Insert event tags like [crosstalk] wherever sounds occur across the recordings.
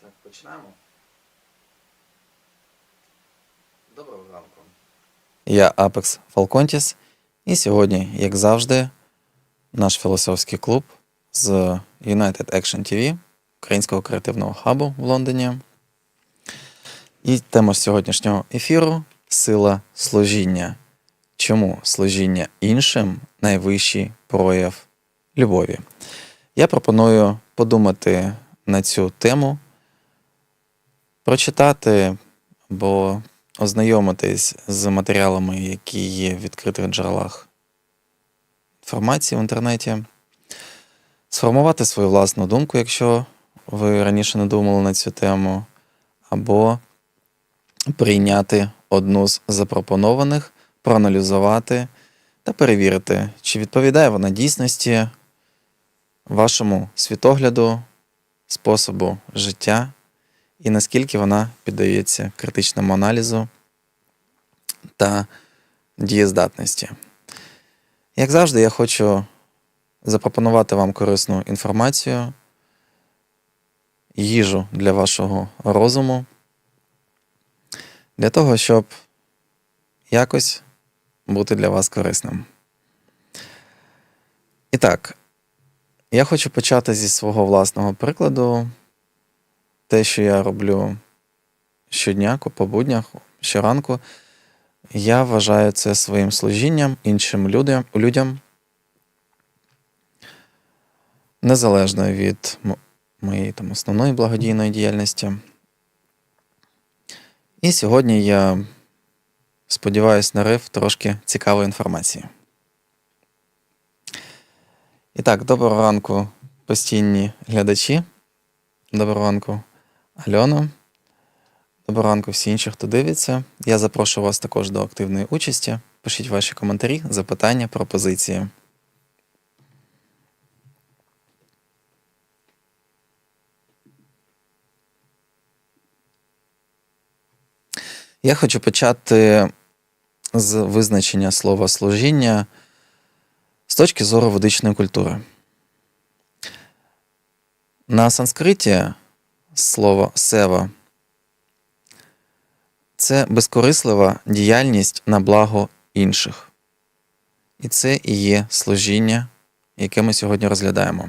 Так, почнемо. Доброго ранку. Я Апекс Фалконтіс, і сьогодні, як завжди, наш філософський клуб з United Action TV, українського креативного хабу в Лондоні. І тема сьогоднішнього ефіру сила служіння. Чому служіння іншим найвищий прояв любові? Я пропоную подумати на цю тему, прочитати або ознайомитись з матеріалами, які є в відкритих джерелах інформації в інтернеті, сформувати свою власну думку, якщо ви раніше не думали на цю тему, або прийняти одну з запропонованих, проаналізувати та перевірити, чи відповідає вона дійсності вашому світогляду, способу життя і наскільки вона піддається критичному аналізу та дієздатності. Як завжди, я хочу запропонувати вам корисну інформацію, їжу для вашого розуму, для того, щоб якось бути для вас корисним. І так, я хочу почати зі свого власного прикладу. Те, що я роблю щодня, по буднях, щоранку, я вважаю це своїм служінням іншим людям, людям незалежно від моєї там, основної благодійної діяльності. І сьогодні я сподіваюся, нарив трошки цікавої інформації. І так, доброго ранку, постійні глядачі. Доброго ранку, Альоно. Доброго ранку всі інші, хто дивиться. Я запрошую вас також до активної участі. Пишіть ваші коментарі, запитання, пропозиції. Я хочу почати з визначення слова служіння з точки зору ведичної культури. На санскриті слово сева це безкорислива діяльність на благо інших. І це і є служіння, яке ми сьогодні розглядаємо.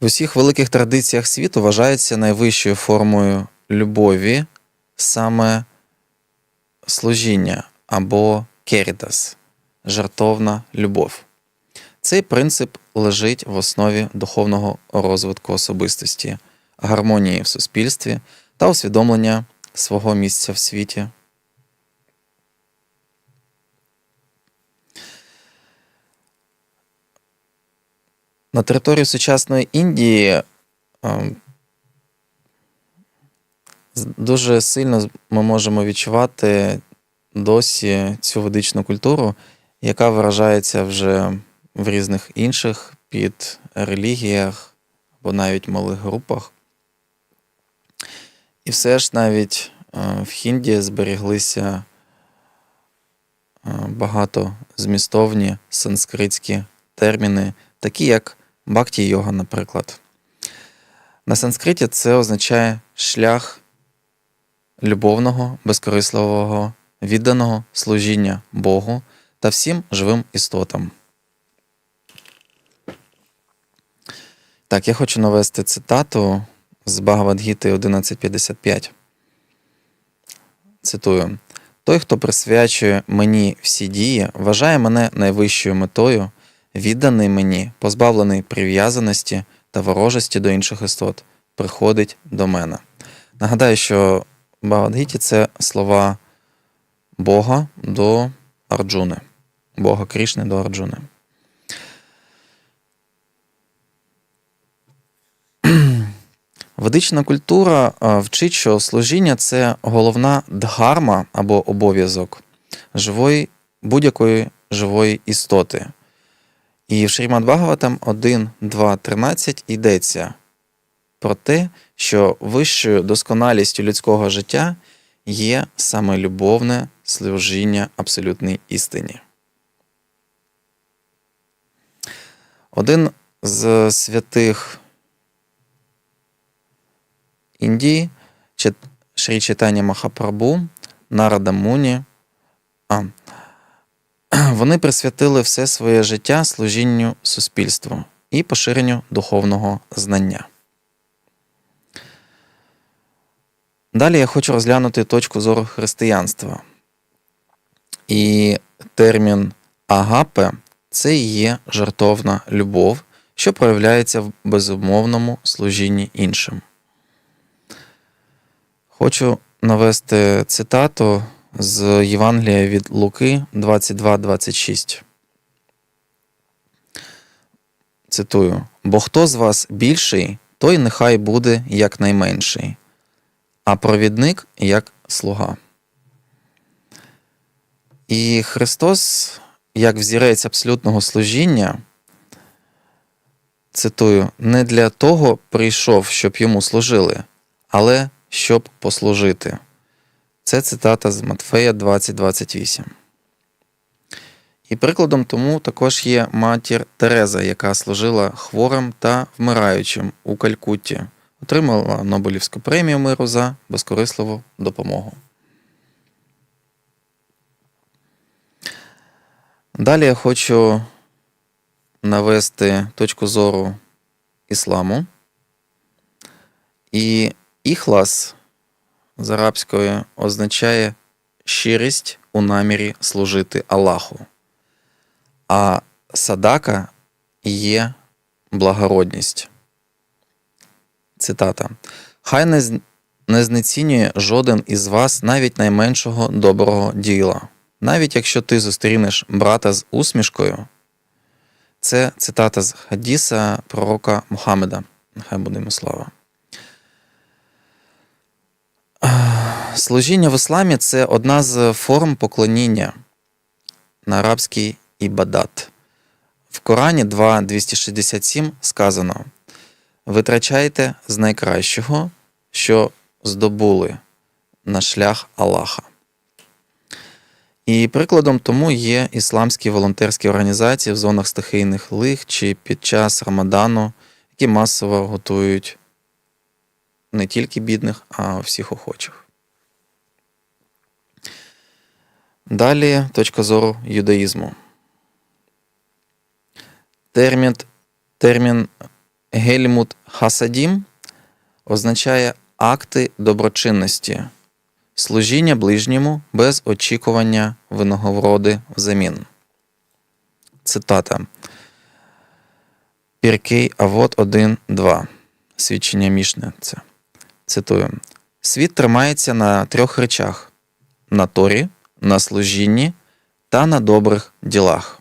В усіх великих традиціях світу вважається найвищою формою любові саме служіння або керітас жертовна любов. Цей принцип лежить в основі духовного розвитку особистості, гармонії в суспільстві та усвідомлення свого місця в світі. На території сучасної Індії ем, дуже сильно ми можемо відчувати досі цю ведичну культуру, яка виражається вже в різних інших під релігіях або навіть малих групах. І все ж навіть е, в Хінді зберіглися е, багато змістовні санскритські терміни, такі як бхакті йога, наприклад. На санскриті це означає шлях любовного, безкорисливого, відданого служіння Богу та всім живим істотам. Так, я хочу навести цитату з Багавадгіти 11.55. Цитую: Той, хто присвячує мені всі дії, вважає мене найвищою метою, відданий мені, позбавлений прив'язаності та ворожості до інших істот, приходить до мене. Нагадаю, що в це слова Бога до Арджуни, Бога Крішни до Арджуни. [clears throat] Ведична культура вчить, що служіння це головна дхарма або обов'язок живої, будь-якої живої істоти. І в Шрімад Бхагаватам 1, 2, 13 йдеться. Про те, що вищою досконалістю людського життя є саме любовне служіння абсолютній істині. Один з святих Індії, Шрі Читання Махапрабу, Нарада Муні, а, вони присвятили все своє життя служінню суспільству і поширенню духовного знання. Далі я хочу розглянути точку зору християнства. І термін агапе це є жартовна любов, що проявляється в безумовному служінні іншим. Хочу навести цитату з Євангелія від Луки 22.26. Цитую: Бо хто з вас більший, той нехай буде як найменший, а провідник як слуга. І Христос, як взірець абсолютного служіння, цитую, не для того прийшов, щоб йому служили, але щоб послужити. Це цитата з Матфея 20.28. І прикладом тому також є матір Тереза, яка служила хворим та вмираючим у Калькутті, отримала Нобелівську премію миру за безкорисливу допомогу. Далі я хочу навести точку зору ісламу. І іхлас з арабської означає щирість у намірі служити Аллаху. А садака є благородність. Цитата. Хай не, не знецінює жоден із вас навіть найменшого доброго діла. Навіть якщо ти зустрінеш брата з усмішкою, це цитата з хадіса пророка Мухаммеда. Нехай буде йому слава. Служіння в ісламі це одна з форм поклоніння на арабський ібадат. В Корані 2.267 сказано: Витрачайте з найкращого, що здобули на шлях Аллаха. І прикладом тому є ісламські волонтерські організації в зонах стихійних лих чи під час Рамадану, які масово готують не тільки бідних, а всіх охочих. Далі точка зору юдаїзму. Термін, термін Гельмут Хасадім означає акти доброчинності, служіння ближньому без очікування винагороди взамін. Цитата. Піркей Авот 1.2. Свідчення Мішне. Це. Цитую. Світ тримається на трьох речах: на торі, на служінні та на добрих ділах.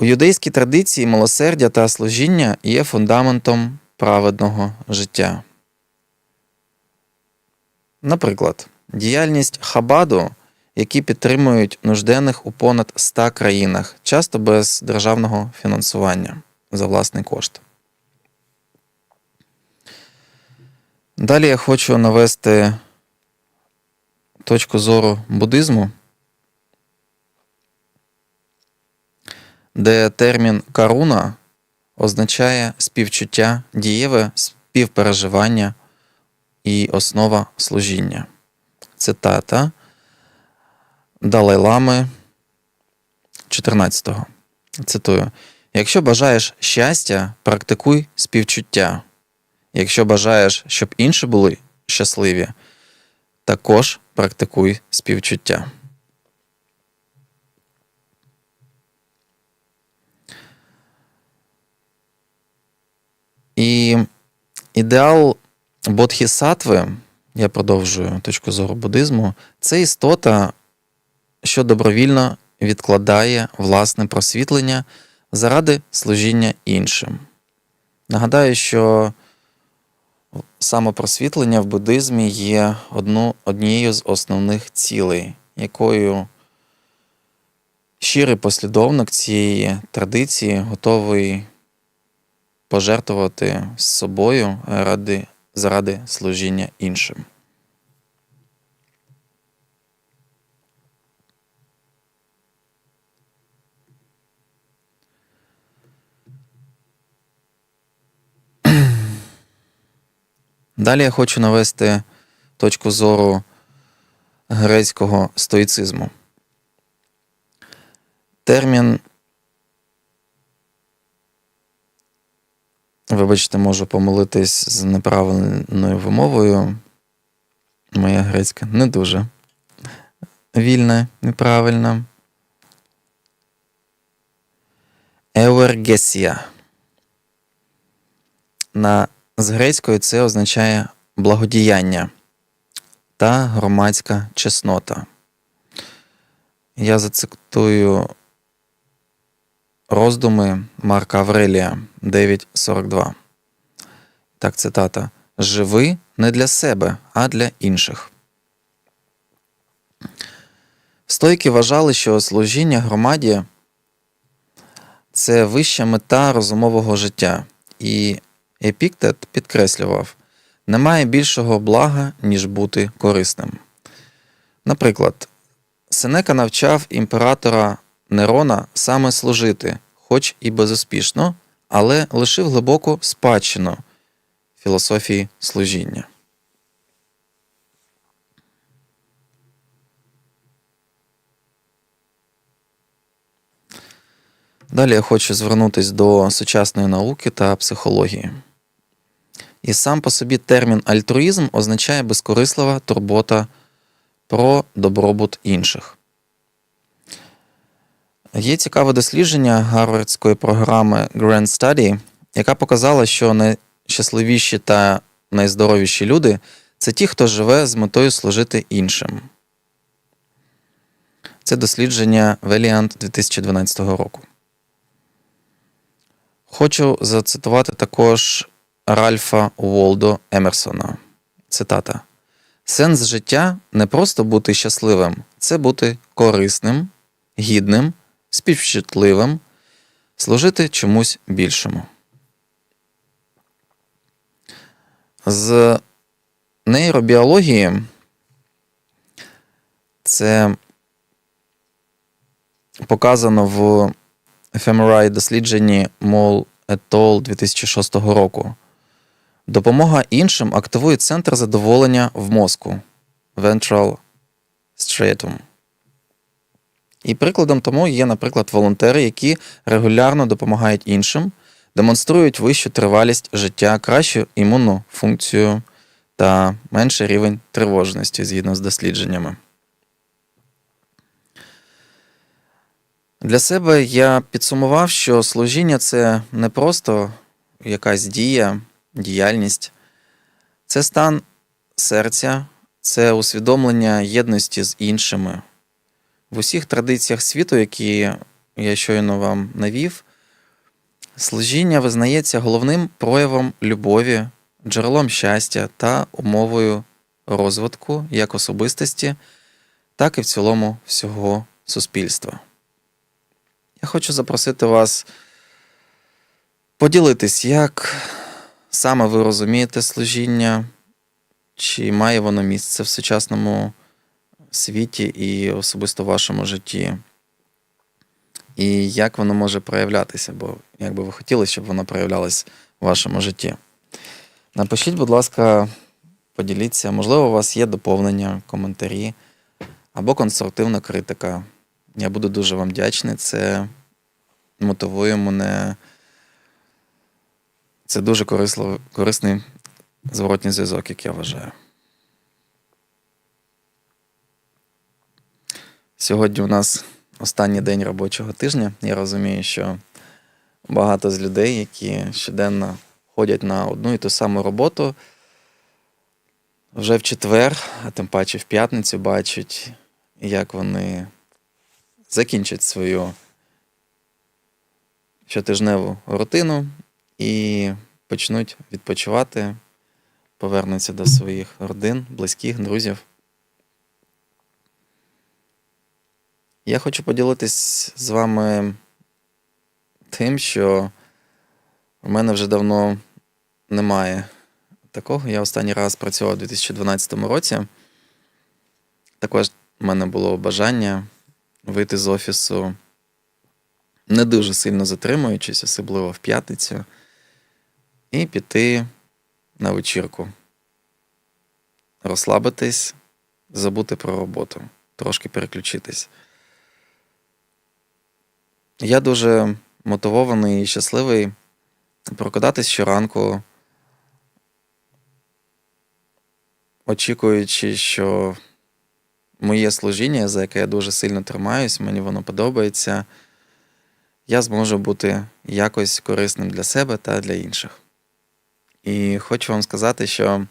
У юдейській традиції милосердя та служіння є фундаментом праведного життя. Наприклад, діяльність Хабаду, які підтримують нужденних у понад 100 країнах, часто без державного фінансування за власний кошт. Далі я хочу навести точку зору буддизму, де термін каруна означає співчуття, дієве співпереживання і основа служіння. Цитата Далай-Лами 14-го. Цитую: Якщо бажаєш щастя, практикуй співчуття. Якщо бажаєш, щоб інші були щасливі, також практикуй співчуття. І ідеал бодхісаттви, я продовжую точку зору буддизму, це істота, що добровільно відкладає власне просвітлення заради служіння іншим. Нагадаю, що самопросвітлення в буддизмі є одну, однією з основних цілей, якою щирий послідовник цієї традиції готовий пожертвувати собою ради, заради служіння іншим. [clears throat] Далі я хочу навести точку зору грецького стоїцизму. Термін, вибачте, можу помилитись з неправильною вимовою. Моя грецька не дуже вільна, неправильна. Евергесія. На з грецької це означає благодіяння та громадська чеснота. Я зацитую роздуми Марка Аврелія 9.42. Так, цитата. Живи не для себе, а для інших. Стойки вважали, що служіння громаді це вища мета розумового життя. І Епіктет підкреслював немає більшого блага, ніж бути корисним. Наприклад, Сенека навчав імператора Нерона саме служити, хоч і безуспішно, але лишив глибоку спадщину філософії служіння. Далі я хочу звернутися до сучасної науки та психології. І сам по собі термін альтруїзм означає безкорислива турбота про добробут інших. Є цікаве дослідження гарвардської програми Grand Study, яка показала, що найщасливіші та найздоровіші люди це ті, хто живе з метою служити іншим. Це дослідження Valiant 2012 року. Хочу зацитувати також Ральфа Уолдо Емерсона. Цитата: Сенс життя не просто бути щасливим, це бути корисним, гідним, співчутливим, служити чомусь більшому. З нейробіології це показано в fMRI дослідженні Мол al. 2006 року. Допомога іншим активує центр задоволення в мозку Ventral Striatum. І прикладом тому є, наприклад, волонтери, які регулярно допомагають іншим, демонструють вищу тривалість життя, кращу імунну функцію та менший рівень тривожності згідно з дослідженнями. Для себе я підсумував, що служіння це не просто якась дія діяльність, це стан серця, це усвідомлення єдності з іншими. В усіх традиціях світу, які я щойно вам навів, служіння визнається головним проявом любові, джерелом щастя та умовою розвитку як особистості, так і в цілому всього суспільства. Я хочу запросити вас поділитись, як саме ви розумієте служіння, чи має воно місце в сучасному світі і особисто в вашому житті? І як воно може проявлятися, бо як би ви хотіли, щоб воно проявлялось в вашому житті? Напишіть, будь ласка, поділіться, можливо, у вас є доповнення, коментарі або конструктивна критика. Я буду дуже вам вдячний. Це мотивує мене це дуже корисний зворотній зв'язок, як я вважаю. Сьогодні у нас останній день робочого тижня. Я розумію, що багато з людей, які щоденно ходять на одну і ту саму роботу, вже в четвер, а тим паче в п'ятницю бачать, як вони закінчать свою щотижневу рутину і почнуть відпочивати, повернуться до своїх родин, близьких, друзів. Я хочу поділитись з вами тим, що У мене вже давно немає такого. Я останній раз працював у 2012 році. Також в мене було бажання вийти з офісу, не дуже сильно затримуючись, особливо в п'ятницю, і піти на вечірку. Розслабитись, забути про роботу, трошки переключитись. Я дуже мотивований і щасливий прокидатись щоранку, очікуючи, що моє служіння, за яке я дуже сильно тримаюсь, мені воно подобається, я зможу бути якось корисним для себе та для інших. І хочу вам сказати, що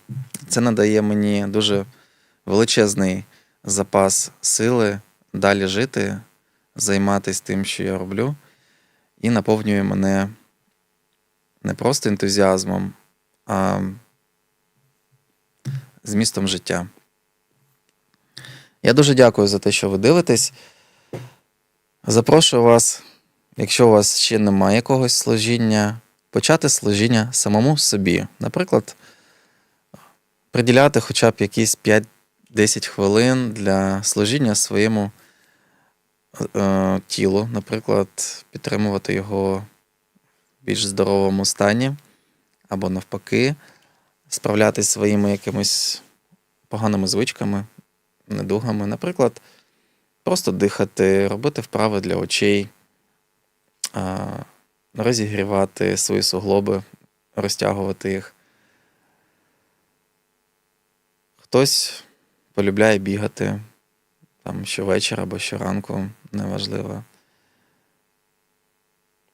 це надає мені дуже величезний запас сили далі жити, займатися тим, що я роблю, і наповнює мене не просто ентузіазмом, а змістом життя. Я дуже дякую за те, що ви дивитесь. Запрошую вас, якщо у вас ще немає якогось служіння, почати служіння самому собі. Наприклад, приділяти хоча б якісь 5-10 хвилин для служіння своєму е, тілу, наприклад, підтримувати його в більш здоровому стані, або навпаки, справлятися своїми якимись поганими звичками, недугами. Наприклад, просто дихати, робити вправи для очей, а, розігрівати свої суглоби, розтягувати їх. Хтось полюбляє бігати там щовечора або щоранку, неважливо.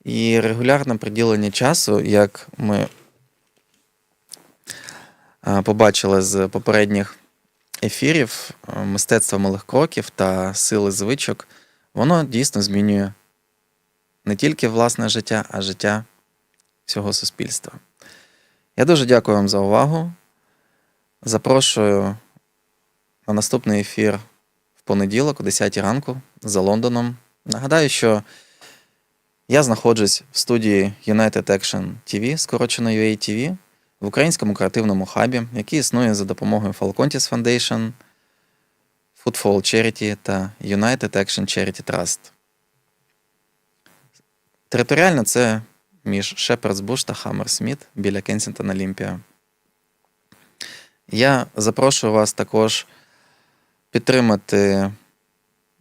І регулярне приділення часу, як ми побачили з попередніх ефірів, а, мистецтво малих кроків та сили звичок, воно дійсно змінює не тільки власне життя, а життя всього суспільства. Я дуже дякую вам за увагу. Запрошую на наступний ефір в понеділок о 10 ранку за Лондоном. Нагадаю, що я знаходжусь в студії United Action TV, скорочено UATV, в українському креативному хабі, який існує за допомогою Falcontis Foundation, Footfall Charity та United Action Charity Trust. Територіально це між Bush та Хаммерсміт біля Кенсінгтон Олімпія. Я запрошую вас також підтримати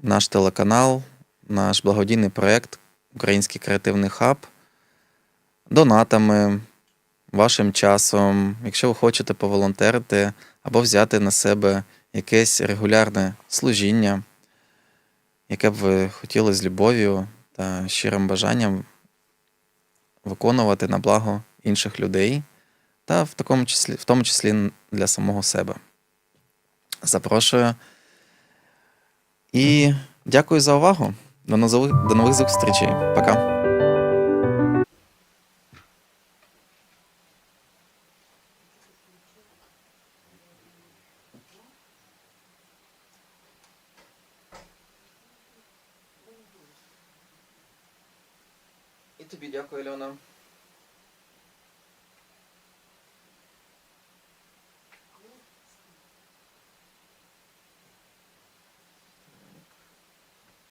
наш телеканал, наш благодійний проєкт Український креативний хаб донатами, вашим часом, якщо ви хочете поволонтерити або взяти на себе якесь регулярне служіння, яке б ви хотіли з любов'ю та щирим бажанням виконувати на благо інших людей та в, такому числі, в тому числі для самого себе. Запрошую. І дякую за увагу. До нових, до нових зустрічей. Пока.